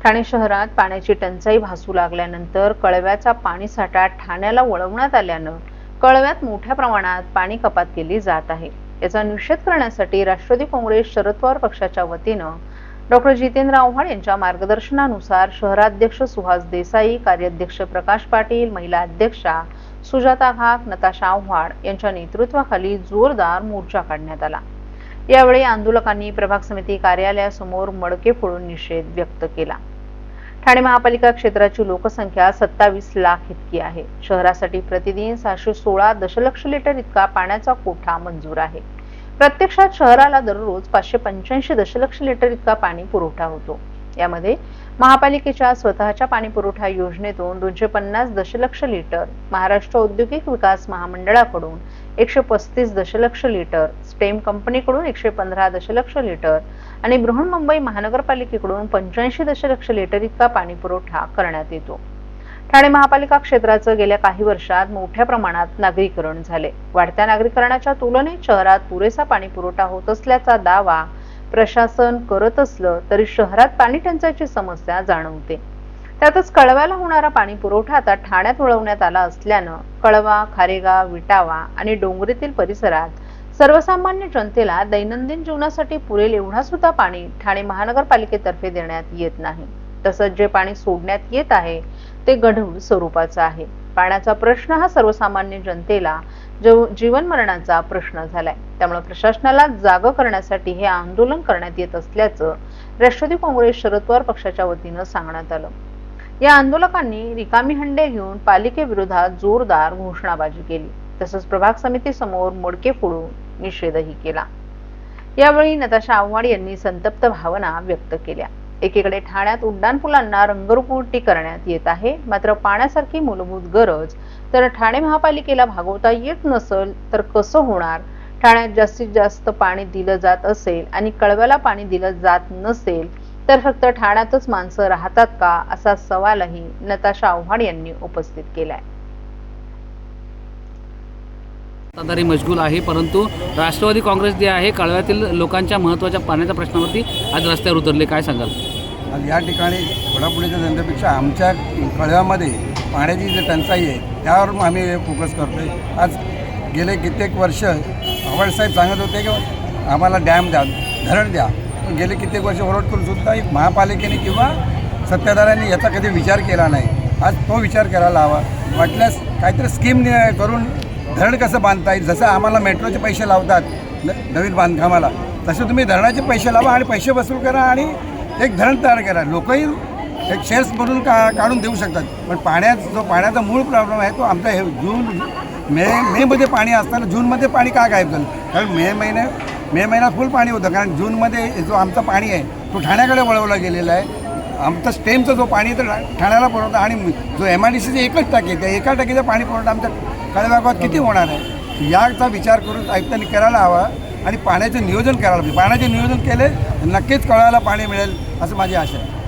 ठाणे शहरात पाण्याची टंचाई भासू लागल्यानंतर कळव्याचा पाणीसाठा ठाण्याला वळवण्यात आल्यानं कळव्यात मोठ्या प्रमाणात पाणी कपात केली जात आहे. याचा निषेध करण्यासाठी राष्ट्रवादी काँग्रेस शरद पवार पक्षाच्या वतीनं डॉक्टर जितेंद्र आव्हाड यांच्या मार्गदर्शनानुसार शहराध्यक्ष सुहास देसाई कार्याध्यक्ष प्रकाश पाटील महिला अध्यक्षा सुजाता घाक नताशा आव्हाड यांच्या नेतृत्वाखाली जोरदार मोर्चा काढण्यात आला. यावेळी आंदोलकांनी प्रभाग समिती कार्यालयासमोर मडके फोडून निषेध व्यक्त केला. ठाणे महापालिका क्षेत्राची लोकसंख्या सत्तावीस लाख इतकी आहे. शहरासाठी प्रतिदिन सहाशे सोळा दशलक्ष लिटर इतका पाण्याचा कोठा मंजूर आहे. प्रत्यक्षात शहराला दररोज पाचशे पंच्याऐंशी दशलक्ष लिटर इतका पाणी पुरवठा होतो. यामध्ये महापालिकेच्या स्वतःच्या पाणी पुरवठा योजनेतून दोनशे पन्नास दशलक्ष लिटर महाराष्ट्र औद्योगिक विकास महामंडळाकडून एकशे पस्तीस दशलक्ष लिटर स्टेम कंपनीकडून एकशे पंधरा दशलक्ष लिटर आणि बृहन्मुंबई महानगरपालिकेकडून पंच्याऐंशी दशलक्ष लिटर इतका पाणी पुरवठा करण्यात येतो. ठाणे महापालिका क्षेत्राचं गेल्या काही वर्षात मोठ्या प्रमाणात नागरीकरण झाले. वाढत्या नागरीकरणाच्या तुलनेत शहरात पुरेसा पाणी पुरवठा होत असल्याचा दावा प्रशासन करत असलं तरी शहरात पाणी टंचाईची समस्या जाणवते. त्यातच कळव्याला होणारा पाणी पुरवठा आता ठाण्यात वळवण्यात आला असल्यानं कळवा खारेगाव विटावा आणि डोंगरीतील परिसरात सर्वसामान्य जनतेला दैनंदिन जीवनासाठी पुरेल एवढा सुद्धा पाणी ठाणे महानगरपालिकेतर्फे देण्यात येत नाही. तसंच जे पाणी सोडण्यात येत आहे ते गढूळ स्वरूपाचं आहे. पाण्याचा प्रश्न हा सर्वसामान्य जनतेला जीवन मरणाचा प्रश्न झालाय. त्यामुळे प्रशासनाला जाग करण्यासाठी हे आंदोलन करण्यात येत असल्याचं राष्ट्रवादी काँग्रेस शरद पवार पक्षाच्या वतीनं सांगण्यात आलं. या आंदोलकांनी रिकामी हंडे घेऊन पालिकेविरोधात जोरदार घोषणाबाजी केली. तसंच प्रभाग समिती समोर मोडके फोडून निषेधही केला. यावेळी नताशा आव्हाड यांनी संतप्त भावना व्यक्त केल्या. एकीकडे ठाण्यात उड्डाणपुलांना रंगरुगवटी करण्यात येत आहे मात्र पाण्यासारखी मूलभूत गरज. तर ठाणे महापालिकेला भागवता येत नसेल तर कसं होणार? ठाण्यात जास्तीत जास्त पाणी दिलं जात असेल आणि कळव्याला पाणी दिलं जात नसेल तर फक्त ठाण्यातच माणसं राहतात का? असा सवालही नताशा आव्हाड यांनी उपस्थित केलाय. सत्ताधारी मशगूल आहे परंतु राष्ट्रवादी काँग्रेस जे आहे कळव्यातील लोकांच्या महत्त्वाच्या पाण्याच्या प्रश्नावरती आज रस्त्यावर उतरले. काय सांगाल? या ठिकाणी घोडापुढीच्या धंद्यापेक्षा आमच्या कळव्यामध्ये पाण्याची जी टंचाई आहे त्यावर आम्ही फोकस करतो आहे आज गेले कित्येक वर्ष आवडसाहेब सांगत होते की आम्हाला डॅम द्या धरण द्या. पण गेले कित्येक वर्ष ओरड करून सुद्धा एक महापालिकेने किंवा सत्ताधाऱ्यांनी याचा कधी विचार केला नाही. आज तो विचार करायला हवा. वाटल्यास काहीतरी स्कीम नि- करून धरण कसं बांधता येईल? जसं आम्हाला मेट्रोचे पैसे लावतात न नवीन बांधकामाला तसे तुम्ही धरणाचे पैसे लावा आणि पैसे वसूल करा आणि एक धरण तयार करा. लोकही एक शेअर्स बनवून का काढून देऊ शकतात. पण पाण्यात जो पाण्याचा मूळ प्रॉब्लेम आहे तो आमचा हे जून मे मेमध्ये पाणी असताना जूनमध्ये पाणी का गायब झालं? कारण मे महिने मे महिन्यात फुल पाणी होतं. कारण जूनमध्ये जो आमचं पाणी आहे तो ठाण्याकडे वळवला गेलेला आहे. आमचा स्टेमचा जो पाणी आहे ठाण्याला पुरवठा आणि जो एम आय डी सीचे एकच टाकी आहे त्या एका टाकीचा पाणी पुरवठा आमच्या कळव्यागावात किती होणार आहे? याचा विचार करून आयुक्तांनी करायला हवा आणि पाण्याचं नियोजन करायला पाहिजे. पाण्याचे नियोजन केले तर नक्कीच कळायला पाणी मिळेल असं माझी आशा आहे.